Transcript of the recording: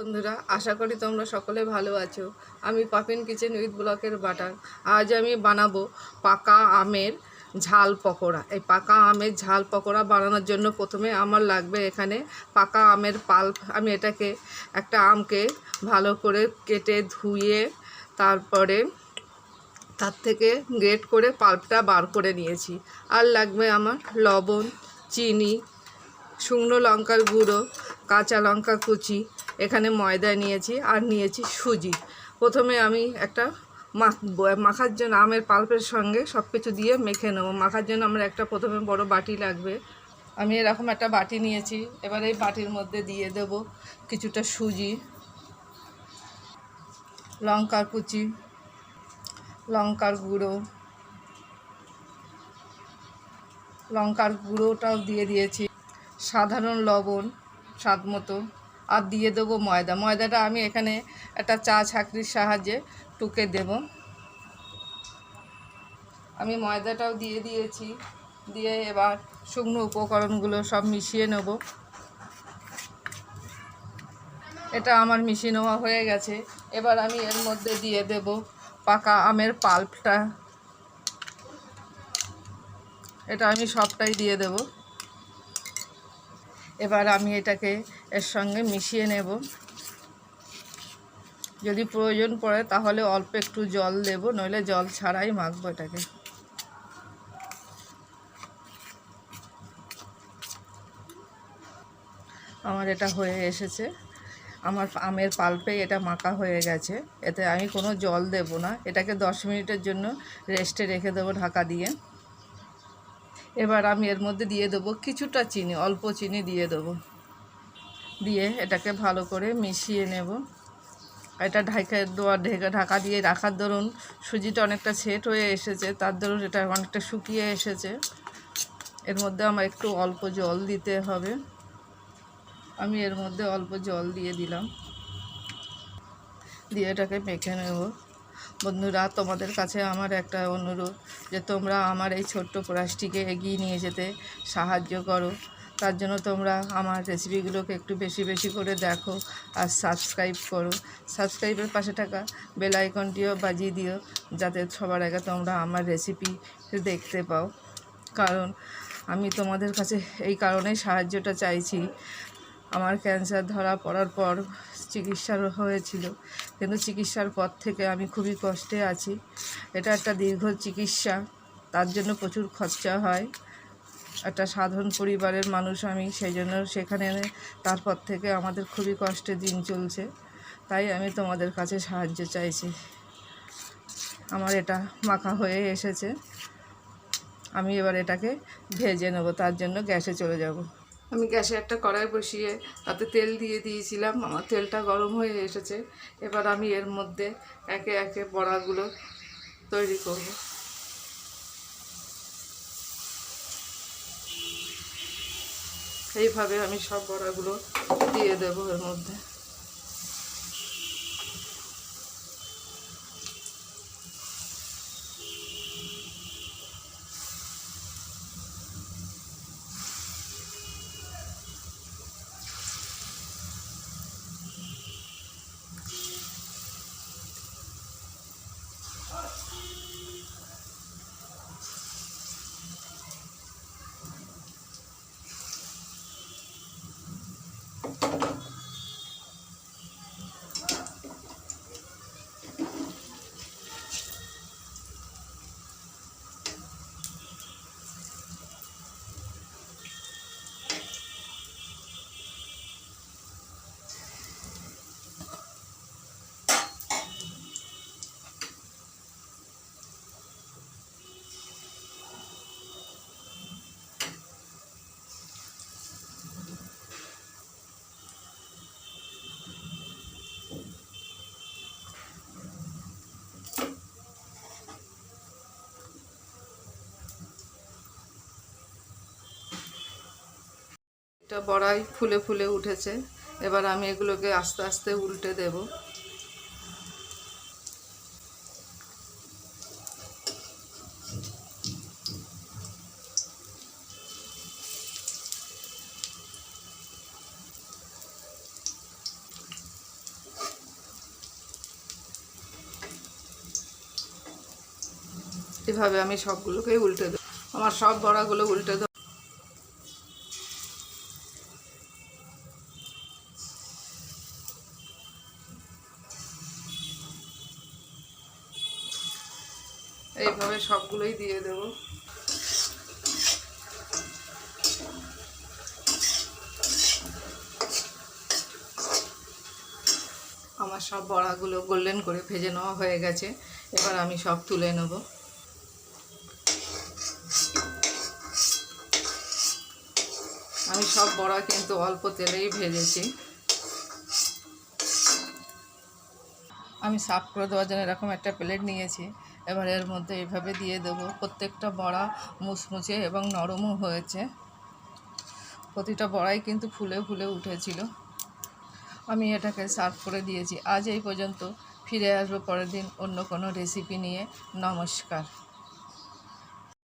বন্ধুরা, আশা করি তোমরা সকলে ভালো আছো। আমি পাপিন কিচেন উইথ ব্লকের বাটার। আজ আমি বানাবো পাকা আমের ঝাল পকোড়া। এই পাকা আমের ঝাল পকোড়া বানানোর জন্য প্রথমে আমার লাগবে এখানে পাকা আমের পাল্প। আমি এটাকে একটা আমকে ভালো করে কেটে ধুয়ে তারপরে তার থেকে গ্রেট করে পাল্পটা বার করে নিয়েছি। আর লাগবে আমার লবণ, চিনি, শুকনো লঙ্কার গুঁড়ো, কাঁচা লঙ্কা কুচি এখানে ময়দা নিয়েছি আর নিয়েছি সুজি। প্রথমে আমি একটা মাখ মাখার জন্য আমের পাল্পের সঙ্গে সব কিছু দিয়ে মেখে নেব। মাখার জন্য আমার একটা প্রথমে বড় বাটি লাগবে। আমি এরকম একটা বাটি নিয়েছি। এবার এই বাটির মধ্যে দিয়ে দেব কিছুটা সুজি, লঙ্কার কুচি, লঙ্কার গুঁড়ো। লঙ্কার গুঁড়োটাও দিয়ে দিয়েছি। সাধারণ লবণ, স্বাদ মতো। আর দিয়ে দেবো ময়দা। ময়দাটা আমি এখানে একটা চা ছাঁকরির সাহায্যে টুকে দেব। আমি ময়দাটাও দিয়ে দিয়েছি। দিয়ে এবার শুকনো উপকরণগুলো সব মিশিয়ে নেব। এটা আমার মিশিয়ে নেওয়া হয়ে গেছে। এবার আমি এর মধ্যে দিয়ে দেব পাকা আমের পাল্পটা। এটা আমি সবটাই দিয়ে দেব। এবার আমি এটাকে এর সঙ্গে মিশিয়ে নেব। যদি প্রয়োজন পড়ে তাহলে অল্প একটু জল দেব, নইলে জল ছাড়াই মাখবো এটাকে। আমার এটা হয়ে এসেছে। আমার আমের পাল্পে এটা মাখা হয়ে গেছে। এতে আমি কোনো জল দেব না। এটাকে দশ মিনিটের জন্য রেস্টে রেখে দেবো ঢাকা দিয়ে। এবার আমি এর মধ্যে দিয়ে দেবো কিছুটা চিনি, অল্প চিনি দিয়ে দেবো। দিয়ে এটাকে ভালো করে মিশিয়ে নেব। এটা ঢাকা দেওয়া, ঢেকে ঢাকা দিয়ে রাখার দরুন সুজিটা অনেকটা সেট হয়ে এসেছে, তার দরুন এটা অনেকটা শুকিয়ে এসেছে। এর মধ্যে আমার একটু অল্প জল দিতে হবে। আমি এর মধ্যে অল্প জল দিয়ে দিলাম। দিয়ে এটাকে মেখে নেব। বন্ধুরা, তোমাদের কাছে আমার একটা অনুরোধ যে তোমরা আমার এই ছোট্ট প্রয়াসটিকে এগিয়ে নিয়ে যেতে সাহায্য করো। তার জন্য তোমরা আমার রেসিপিগুলোকে একটু বেশি বেশি করে দেখো আর সাবস্ক্রাইব করো। সাবস্ক্রাইবের পাশে থাকা বেল আইকনটিও বাজিয়ে দিও, যাতে সবার আগে তোমরা আমার রেসিপি দেখতে পাও। কারণ আমি তোমাদের কাছে এই কারণেই সাহায্যটা চাইছি আমার ক্যান্সার ধরা পড়ার পর চিকিৎসার হয়েছিল। কিন্তু চিকিৎসার পর থেকে আমি খুবই কষ্টে আছি। এটা একটা দীর্ঘ চিকিৎসা, তার জন্য প্রচুর খরচা হয়। একটা সাধারণ পরিবারের মানুষ আমি, সেই জন্য সেখানে তারপর থেকে আমাদের খুবই কষ্টে দিন চলছে। তাই আমি তোমাদের কাছে সাহায্য চাইছি। আমার এটা মাখা হয়ে এসেছে। আমি এবার এটাকে ভেজে নেব, তার জন্য গ্যাসে চলে যাব। আমি গ্যাসে একটা কড়াই বসিয়ে তাতে তেল দিয়ে দিয়েছিলাম, আমার তেলটা গরম হয়ে এসেছে। এবার আমি এর মধ্যে একে একে বড়াগুলো তৈরি করব। এইভাবে আমি সব বড়াগুলো দিয়ে দেবো এর মধ্যে। একটা বড়াই ফুলে ফুলে উঠেছে। এবার আমি এগুলোকে আস্তে আস্তে উল্টে দেব। এভাবে আমি সবগুলোকেই উল্টে দেবো। আমার সব বড়াগুলো উল্টে দেব এইভাবে সবগুলোই দিয়ে দেবো। আমার সব বড়াগুলো গোল্ডেন করে ভেজে নেওয়া হয়ে গেছে। এবার আমি সব তুলে নেব। আমি সব বড়া কিন্তু অল্প তেলেই ভেজেছি। আমি সাফ করে দেওয়ার জন্য এরকম একটা প্লেট নিয়েছি। এবার এর মধ্যে এভাবে দিয়ে দেবো। প্রত্যেকটা বড়া মুচমুচে এবং নরমও হয়েছে। প্রতিটা বড়াই কিন্তু ফুলে ফুলে উঠেছিল। আমি এটাকে সার্ভ করে দিয়েছি। আজ এই পর্যন্ত ফিরে আসব পরের দিন অন্য কোনো রেসিপি নিয়ে। নমস্কার।